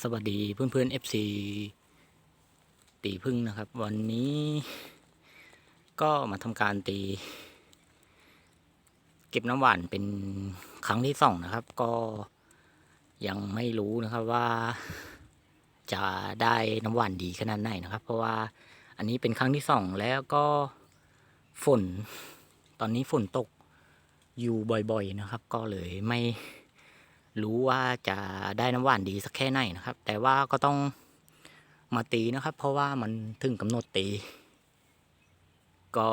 สวัสดีเพื่อนเพื่อนๆ FC ตีพึ่งนะครับ วันนี้ก็มาทำการตี เก็บน้ำหวานเป็นครั้งที่สองนะครับ ก็ยังไม่รู้นะครับว่าจะได้น้ำหวานดีขนาดไหนนะครับ เพราะว่าอันนี้เป็นครั้งที่สองแล้วก็ฝน ตอนนี้ฝนตกอยู่บ่อยๆนะครับ ก็เลยไม่ รู้ว่าจะได้น้ำหวานดีสักแค่ไหนนะครับ แต่ว่าก็ต้องมาตีนะครับ เพราะว่ามันถึงกำหนดตี ก็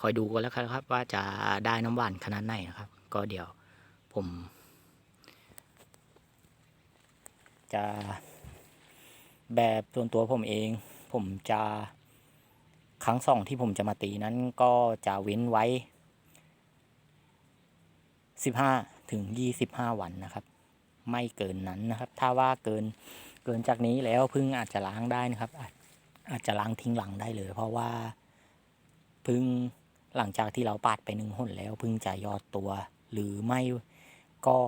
คอยดูกันแล้วครับ ว่าจะได้น้ำหวานขนาดไหนนะครับ ก็เดี๋ยวผม จะแบบส่วนตัวผมเอง ผมจะครั้งสองที่ผมจะมาตีนั้นก็จะเว้นไว้ สิบห้าถึงยี่สิบห้าวันนะครับ ไม่เกินนั้นนะครับ ถ้าว่าเกินเกินจากนี้แล้วพึ่งอาจจะล้างได้นะครับ อาจอาจจะล้างทิ้งหลังได้เลย เพราะว่าพึ่งหลังจากที่เราปาดไปหนึ่งหนแล้วพึ่งจะยอดตัว หรือไม่ก็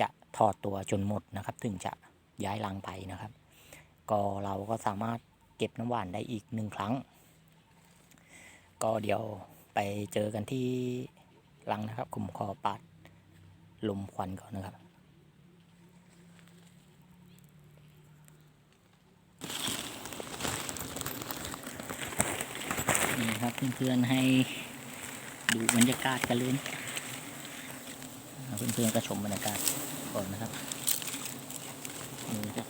จะถอดตัวจนหมดนะครับ ถึงจะย้ายรังไปนะครับ ก็เราก็สามารถเก็บน้ำหวานได้อีกหนึ่งครั้ง ก็เดี๋ยวไปเจอกันที่รังนะครับผมขอปาด ลมควันก่อนนะครับนี่ครับเพื่อนๆให้ดูบรรยากาศกันเลยนเพื่อนๆก็ชมบรรยากาศก่อนนะครับนี่ครับ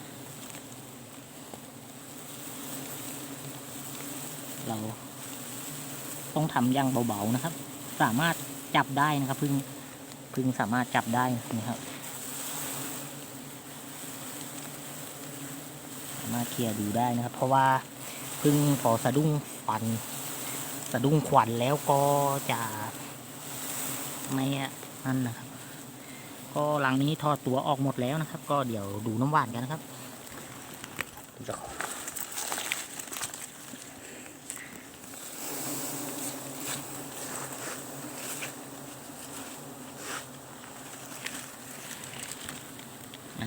เราต้องทำอย่างเบาๆนะครับ สามารถจับได้นะครับเพึ่ง พึ่งสามารถจับได้นะครับ สามารถเคลียร์ดูได้นะครับ เพราะว่าพึ่งพอสะดุ้งควันสะดุ้งควันแล้วก็จะไม่นั่นนะครับ ก็หลังนี้ทอดตัวออกหมดแล้วนะครับ ก็เดี๋ยวดูน้ำหวานกันนะครับจะขอ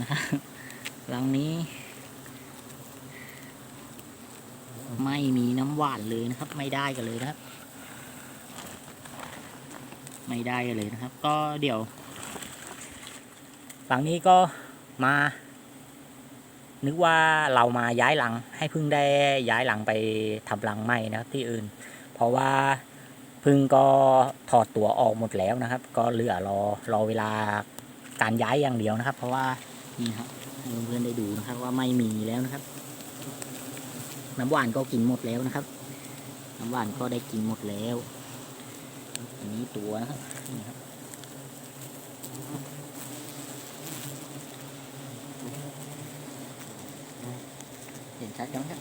นะครับหลังนี้ ไม่มีน้ำหวานเลยนะครับ ไม่ได้กันเลยนะครับ ไม่ได้กันเลยนะครับ ก็เดี๋ยว หลังนี้ก็มา นึกว่าเรามาย้ายหลังให้พึ่งได้ย้ายหลังไปทำหลังใหม่นะครับที่อื่น เพราะว่าพึ่งก็ถอดตัวออกหมดแล้วนะครับ ก็เหลือรอรอเวลาการย้ายอย่างเดียวนะครับ เพราะว่า นี่ครับให้เพื่อนๆได้ดูนะครับ ว่าไม่มีแล้วนะครับ น้ำหวานก็กินหมดแล้วนะครับ น้ำหวานก็ได้กินหมดแล้ว อันนี้ตัวนะครับนี่ครับเห็นชัดจังครับ